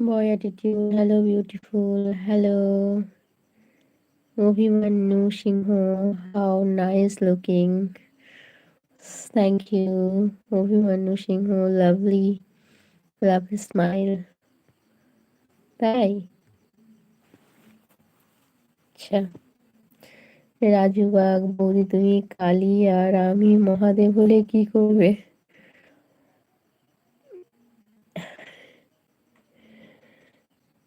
Boy attitude, hello beautiful, hello. Abhimanyu Singho, how nice looking. Thank you. Abhimanyu Singho, lovely, lovely smile. তাই আচ্ছা Raju bug বৌদি তুমি কালী আর আমি মহাদেব হলে কি করবে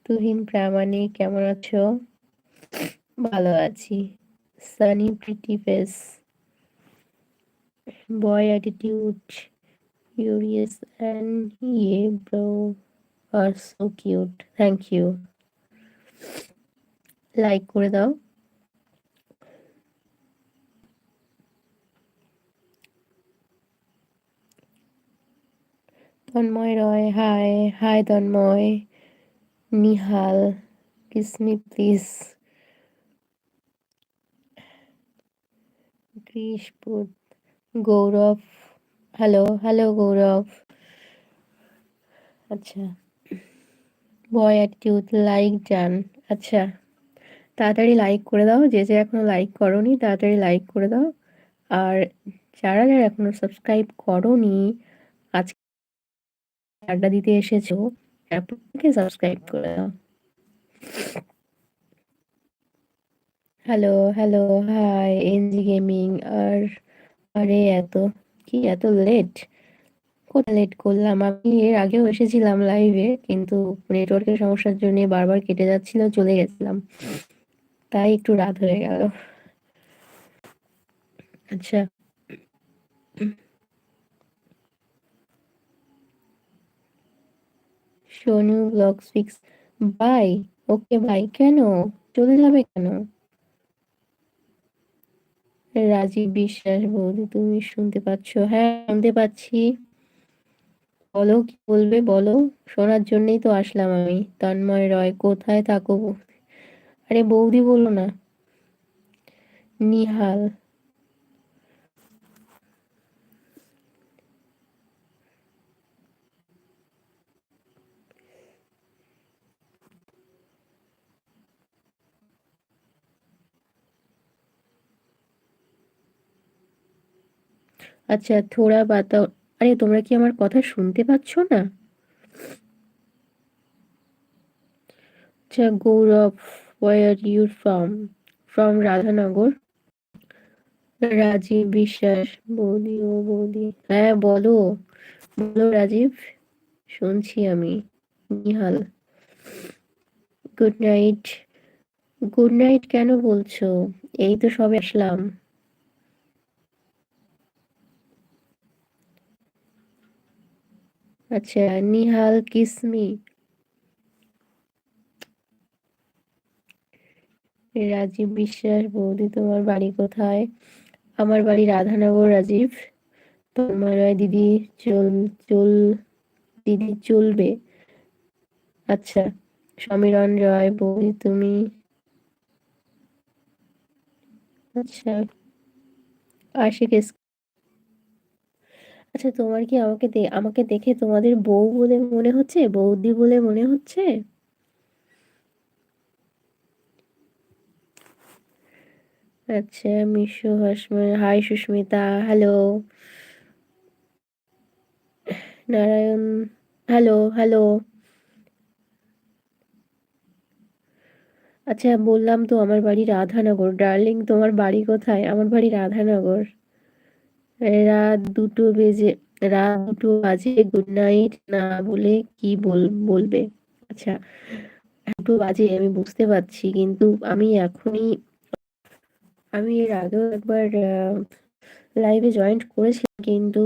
তুহিন, প্রামাণিক, কেমন আছো? ভালো আছি। Sunny pretty face boy attitude furious and ইয়ে bro R so cute thank you like করে দাও। Tanmoy Roy hi hi Tanmoy. Nihal kiss me please গ্রীষ্পুর Gourab hello hello গৌরব আচ্ছা। বয় অ্যাটিটিউড লাইক ডান আচ্ছা। তাড়াতাড়ি লাইক করে দাও। যে যে এখনও লাইক করনি, তাড়াতাড়ি লাইক করে দাও। আর যারা যারা এখনও সাবস্ক্রাইব করনি, আজকে আড্ডা দিতে এসেছ প্রত্যেকে সাবস্ক্রাইব করে দাও। Hello hello, hi, NG gaming, আর, আরে এত, কি এত লেট কোথায় লেট করলাম। আমি এর আগেও এসেছিলাম লাইভে কিন্তু নেটওয়ার্কের সমস্যার জন্য বারবার কেটে যাচ্ছিল, চলে গেছিলাম। তাই একটু রাত হয়ে গেল। আচ্ছা। Sonu blog six bye okay ভাই কেন? চলে যাবে কেন? রাজীব বিশ্বাস বৌদি, তুমি শুনতে পাচ্ছ? হ্যাঁ শুনতে পাচ্ছি। বলো, কি বলবে বলো? শোনার জন্যই তো আসলাম আমি। তন্ময় রয়, কোথায় থাকো আরে বৌদি বলো না। নিহাল। আচ্ছা থোড়া বাতাও আরে, তোমরা কি আমার কথা শুনতে পাচ্ছ না? আচ্ছা Gourab where you from from Radhanagar. Rajib Biswas, বৌদি ও বৌদি। হ্যাঁ বলো। বলো রাজীব, শুনছি আমি। Nihal. Good night good night কেন বলছো? এই তো সবে আসলাম। আচ্ছা নিহাল কিসমি। রাজীব বিশ্বাস, বৌদি তোমার বাড়ি কোথায়? আমার বাড়ি রাধানগর, রাজীব। তোমার দিদি চল চল, দিদি চলবে। আচ্ছা সমীরণ রয়, বৌদি তুমি। আচ্ছা আশিক আচ্ছা তোমার কি আমাকে আমাকে দেখে তোমাদের বউ বলে মনে হচ্ছে? বৌদি বলে মনে হচ্ছে? আচ্ছা Mishu hi Susmita, hello. Narayan, hello hello. আচ্ছা বললাম তো আমার বাড়ি রাধানগর। ডার্লিং, তোমার বাড়ি কোথায়? আমার বাড়ি রাধানগর। রাত দুটো বেজে, রাত দুটো বাজে গুড নাইট না বলে কি বল, বলবে? আচ্ছা দুটো বাজে, আমি বুঝতে পারছি, কিন্তু আমি এখনই, আমি এর আগেও একবার লাইভে জয়েন্ট করেছিলাম, কিন্তু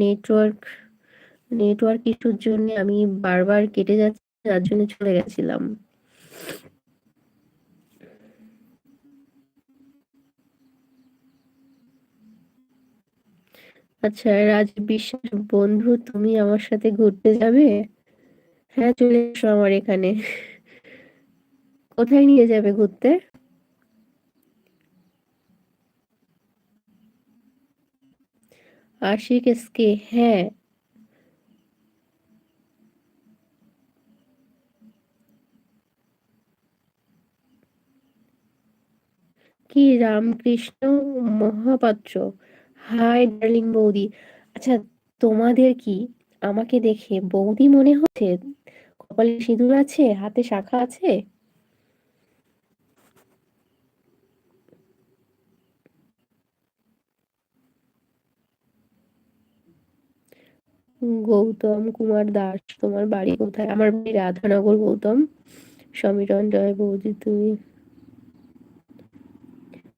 নেটওয়ার্ক নেটওয়ার্ক ইস্যুর জন্য আমি বারবার কেটে যাচ্ছে, যার জন্য চলে গেছিলাম। আচ্ছা রাজ বিশ্বাস, বন্ধু, তুমি আমার সাথে ঘুরতে যাবে? হ্যাঁ চলে এসো আমার এখানে। কোথায় নিয়ে যাবে ঘুরতে? আশিক এসকে হ্যাঁ। কি, রামকৃষ্ণ মহাপাত্র? হাই ডার্লিং বৌদি। আচ্ছা তোমাদের কি আমাকে দেখে বৌদি মনে হচ্ছে? কপালে সিঁদুর আছে, হাতে শাখা আছে? গৌতম কুমার দাস, তোমার বাড়ি কোথায়? আমার বাড়ি রাধানগর, গৌতম। সমীরণ জয় বৌদি, তুমি?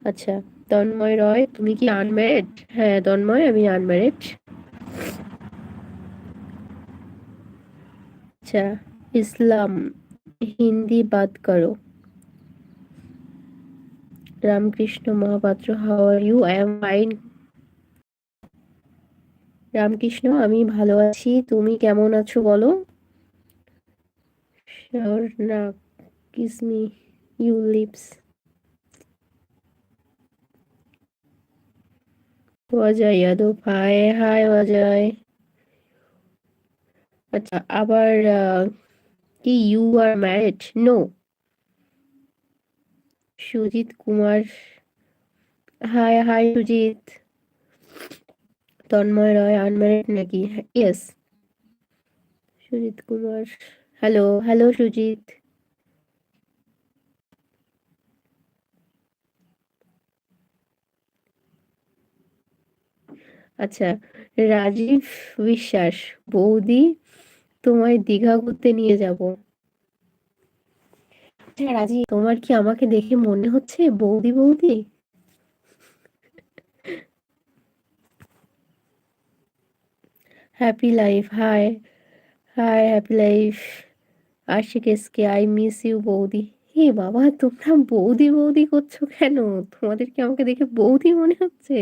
আচ্ছা। তন্ময় রয়, তুমি কি আনম্যারিড হ্যাঁ তন্ময়, আমি আনম্যারিড আচ্ছা ইসলাম, হিন্দি বাদ করো। Ramkrishna Mahapatra how are you I am fine Ramkrishna, আমি ভালো আছি। তুমি কেমন আছো বলো? না kiss me you lips Ajay Yadav hi hi Ajay. আচ্ছা আবার কি you are married no Sujit Kumar hi hi Sujit. Tanmoy Roy unmarried নাকি? Yes Sujit Kumar hello hello Sujit. আচ্ছা রাজীব বিশ্বাস, বৌদি, তোমায় দীঘা ঘুরতে নিয়ে যাব। আচ্ছা তোমার কি আমাকে দেখে মনে হচ্ছে বৌদি বৌদি? Happy life hi hi happy life Ashik SK I miss you বৌদি। হে বাবা, তোমরা বৌদি বৌদি করছ কেন? তোমাদের কি আমাকে দেখে বৌদি মনে হচ্ছে?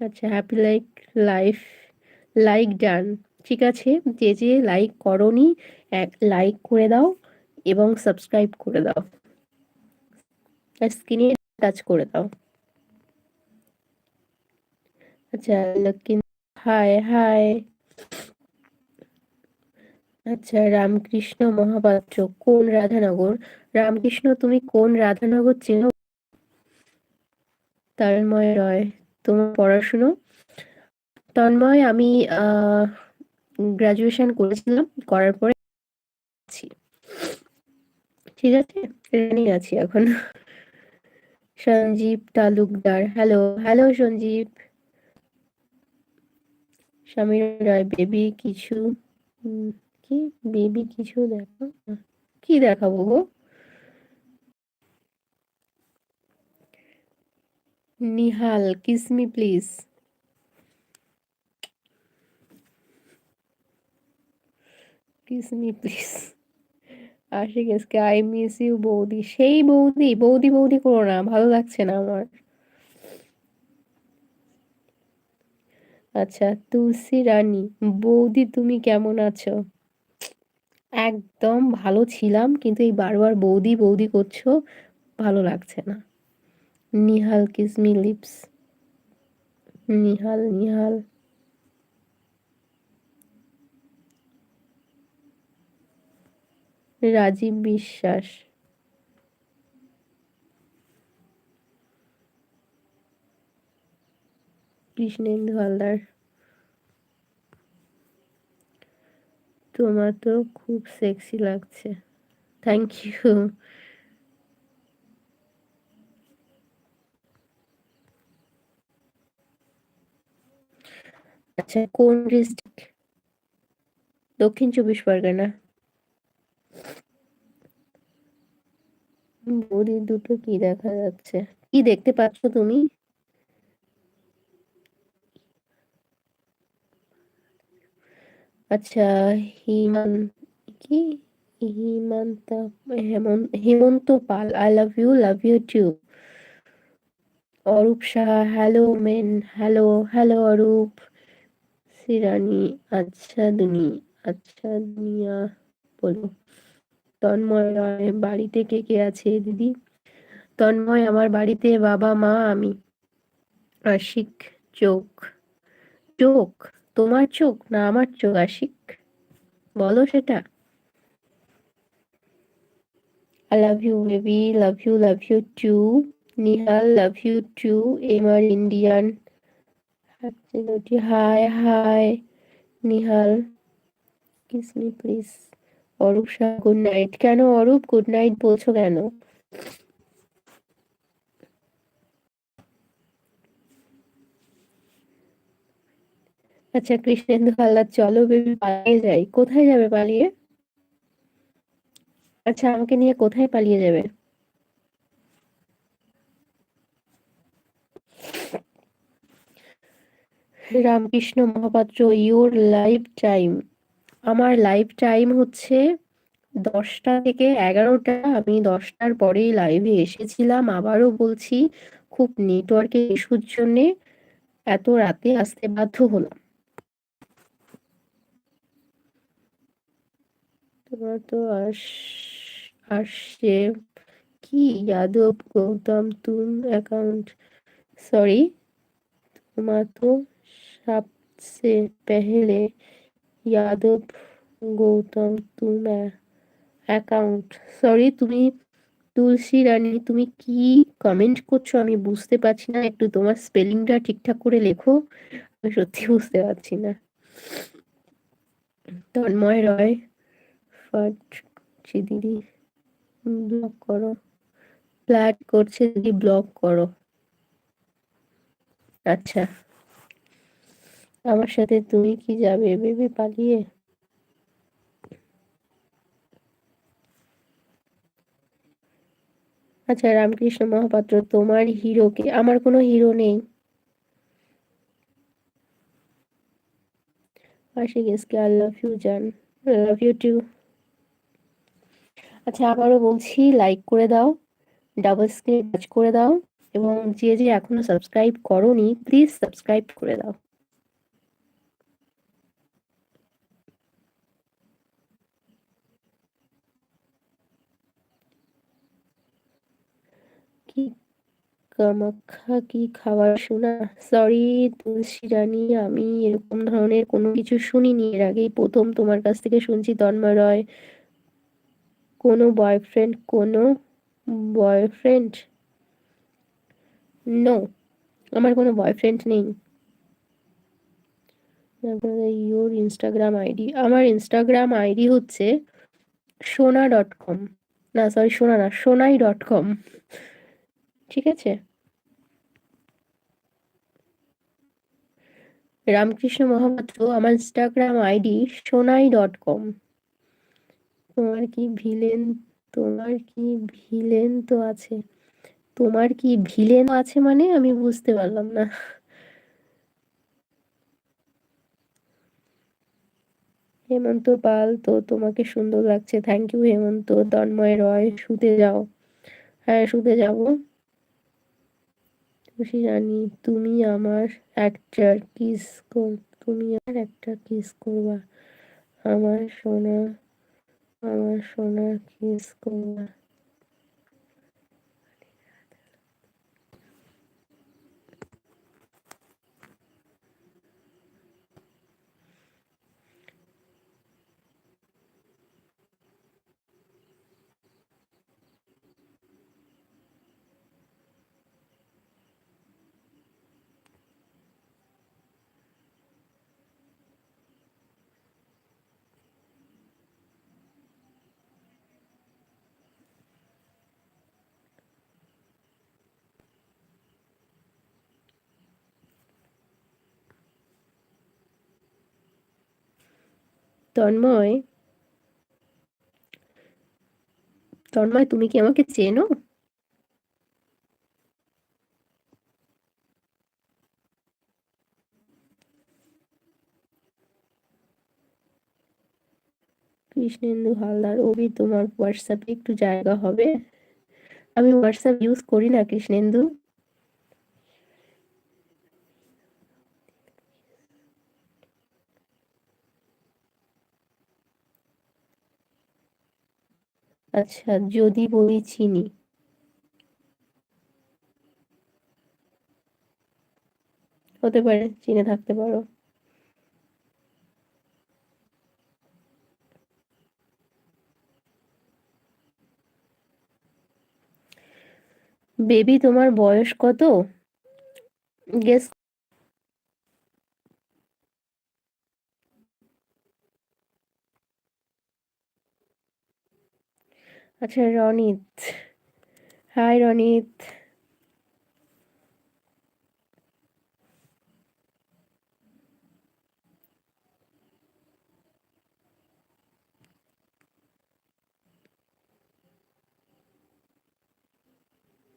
আচ্ছা happy like life like done ঠিক আছে, যে যে লাইক করনি, এক লাইক করে দাও এবং সাবস্ক্রাইব করে দাও। স্ক্রিনে টাচ করে দাও। আচ্ছা লক্ষ্মী হাই হাই আচ্ছা রামকৃষ্ণ মহাপাত্র, কোন রাধানগর? রামকৃষ্ণ, তুমি কোন রাধানগর চেনো? তন্ময় রয়। তোমার পড়াশুনো। তন্ময়, আমি গ্রাজুয়েশন করেছিলাম, করার পরে ঠিক আছে? আছি এখন। Sanjib Talukdar hello hello Sanjib. স্বামীর রায় বেবি কিছু কি? বেবি কিছু দেখো? কি দেখাবো গো? Nihal kiss me please kiss me please Ashik SK I miss you বৌদি। সেই বৌদি বৌদি বৌদি করো না, ভালো লাগছে না আমার। আচ্ছা তুলসী রানী, বৌদি তুমি কেমন আছো? একদম ভালো ছিলাম, কিন্তু এই বারবার বৌদি বৌদি করছ, ভালো লাগছে না। Nihal kiss me lips Nihal Nihal Rajib Biswas Krishnendu Haldar তোমার তো খুব সেক্সি লাগছে। থ্যাংক ইউ আচ্ছা কোন ডিস্ট্রিক্ট দক্ষিণ চব্বিশ পরগনা। বড়ি দুটো কি দেখা যাচ্ছে? কি দেখতে পাচ্ছ তুমি? আচ্ছা হিমান, কি? Himanta Hemanta Hemanta Pal I love you love you too Arup Saha hello men hello hello Arup. সিরানি আচ্ছা দুনি আচ্ছা দুনিয়া বলো তন্ময় রায় বাড়িতে কে কে আছে দিদি তন্ময় আমার বাড়িতে বাবা মা আমি আশিক চোখ চোখ তোমার চোখ না আমার চোখ আশিক বলো সেটা I love you, baby. Love you, love you too. Nihal, love you too. Amar Indian. Absolutely. Hi, hi. Nihal Kiss me, please. Arup Shah good night কেন অরূপ গুড নাইট বলছো কেন? আচ্ছা কৃষ্ণেন্দু হালদার চলো বেবি পালিয়ে যাই। কোথায় যাবে পালিয়ে? আচ্ছা আমাকে নিয়ে কোথায় পালিয়ে যাবে? Ramkrishna Mahapatra your life time আমার লাইফ টাইম হচ্ছে দশটা থেকে এগারোটা। আমি দশটার পরেই লাইভে এসেছিলাম। আবারও বলছি, খুব নেটওয়ার্কের ইস্যুর জন্যে এত রাতে আসতে বাধ্য হলাম। তোমার তো আস, আসছে। কি যাদব গৌতম, তুম অ্যাকাউন্ট সরি তোমার তো सबसे पहले यादव গৌতম তুম অ্যাকাউন্ট সরি তুমি তুলসী রানী তুমি কি কমেন্ট করছো আমি বুঝতে পারছি না একটু তোমার স্পেলিংটা ঠিকঠাক করে লেখো আমি সত্যি বুঝতে পারছি না তন্ময় রয় ফাট করছি দিদি ব্লক করো ফ্ল্যাট করছে দিদি ব্লক করো আচ্ছা আমার সাথে তুমি কি যাবে, ভেবে পালিয়ে? আচ্ছা রামকৃষ্ণ মহাপাত্র, তোমার হিরোকে আমার কোনো হিরো নেই। আশিক আই লাভ ইউ জান। লাভ ইউ টু আচ্ছা আবারও বলছি লাইক করে দাও ডাবল স্ক্রিন টাচ করে দাও, এবং যে যে এখনও সাবস্ক্রাইব করনি প্লিজ সাবস্ক্রাইব করে দাও কি কামাখ্যা কি খাবার শোনা? সরি তুলসী রানী, আমি এরকম ধরনের কোনো কিছু শুনিনি। এর আগেই প্রথম তোমার কাছ থেকে শুনছি তন্ময় রয়। কোনো বয়ফ্রেন্ড কোনো বয়ফ্রেন্ড নো আমার কোনো বয়ফ্রেন্ড নেই। ইউর ইনস্টাগ্রাম আইডি আমার ইনস্টাগ্রাম আইডি হচ্ছে সোনা ডট কম না সরি সোনা না, সোনাই ডট কম ঠিক আছে? রামকৃষ্ণ মহাপাত্র, আমার Instagram ID Sonai dot com তোমার কি ভিলেন, তোমার কি ভিলেন তো আছে। তোমার কি ভিলেন আছে মানে আমি বুঝতে পারলাম না। হেমন্ত পাল, তো তোমাকে সুন্দর লাগছে। Thank you Hemant. Tanmoy Roy, শুতে যাও। হ্যাঁ শুতে যাব। খুশি জানি, তুমি আমার একটা কিস কর, তুমি আমার একটা কিস করবা। আমার সোনা আমার সোনা কিস করবা। তন্ময় তন্ময়, তুমি কি আমাকে চেনো? কৃষ্ণেন্দু হালদার, অভি, তোমার হোয়াটসঅ্যাপে একটু জায়গা হবে। আমি হোয়াটসঅ্যাপ ইউজ করি না কৃষ্ণেন্দু। আচ্ছা যদি বলি চিনি। হতে পারে চিনে থাকতে পারো। বেবি তোমার বয়স কত? গেস আচ্ছা রনিত। হাই রনিত।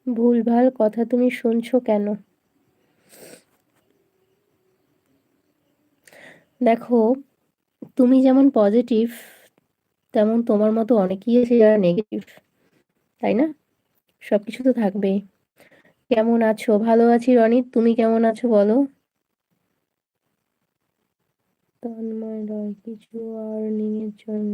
ভুলভাল কথা তুমি শুনছো কেন? দেখো তুমি যেমন পজিটিভ তেমন তোমার মতো অনেকেই আছে যারা নেগেটিভ তাই না? সব কিছু তো থাকবেই। কেমন আছো? ভালো আছি রনিত তুমি কেমন আছো বলো? তন্ময় রয়, কিছু আর্নিং এর জন্য।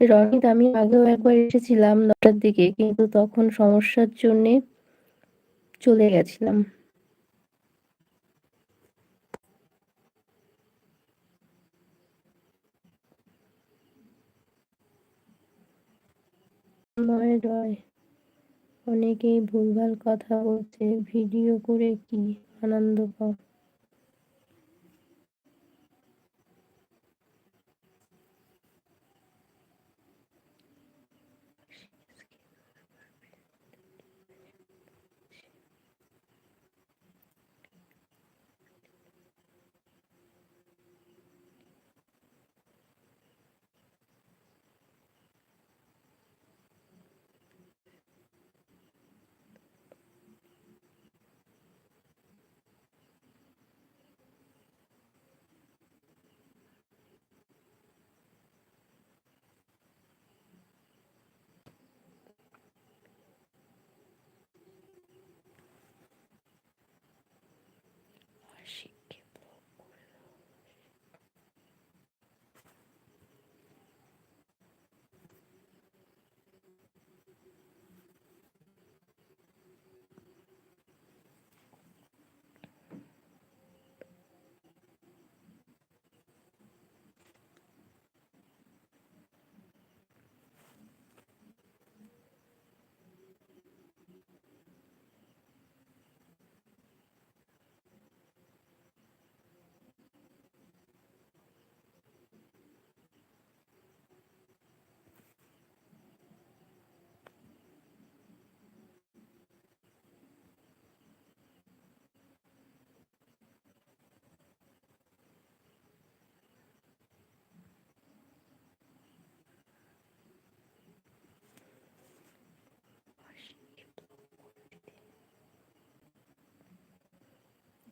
রনিত, আমি আগেও একবার এসেছিলাম নটার দিকে, কিন্তু তখন সমস্যার জন্যে চলে গেছিলাম। রয় অনেকেই ভুলভাল কথা বলছে, ভিডিও করে কি আনন্দ পাও?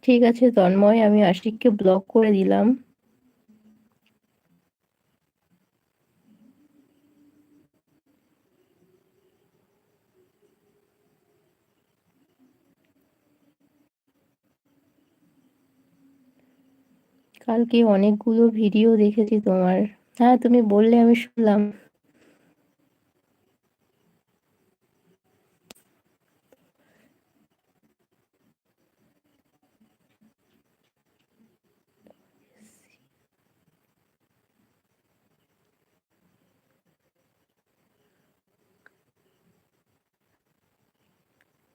ঠিক আছে, তন্ময়, আমি আশিককে ব্লক করে দিলাম। কালকে অনেকগুলো ভিডিও দেখেছি তোমার। হ্যাঁ তুমি বললে আমি শুনলাম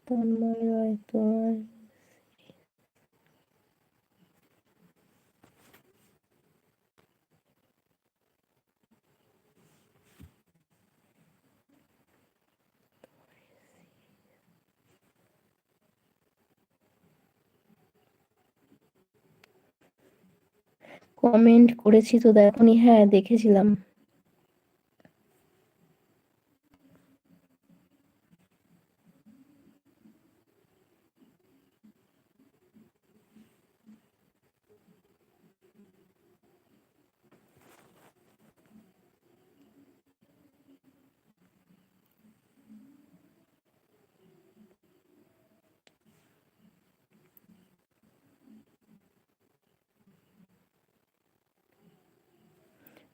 তন্ময় তোমার কমেন্ট করেছি তো দেখনি হ্যাঁ দেখেছিলাম।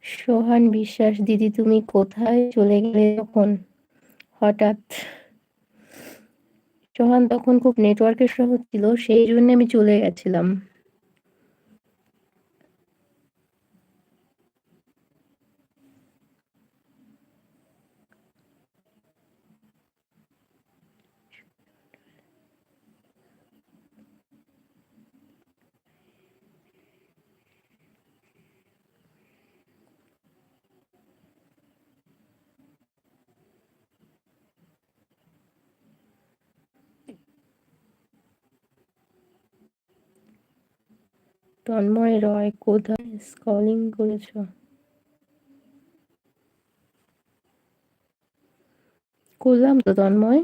সোহান বিশ্বাস, দিদি, তুমি কোথায় চলে গেলে তখন? হঠাৎ। সোহান তখন খুব নেটওয়ার্কের সহ ছিল, সেই জন্য আমি চলে গেছিলাম। তন্ময় রয় কোথায় স্কলিং করেছ? করলাম তো তন্ময়।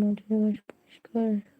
মাটির ঘাস পরিষ্কার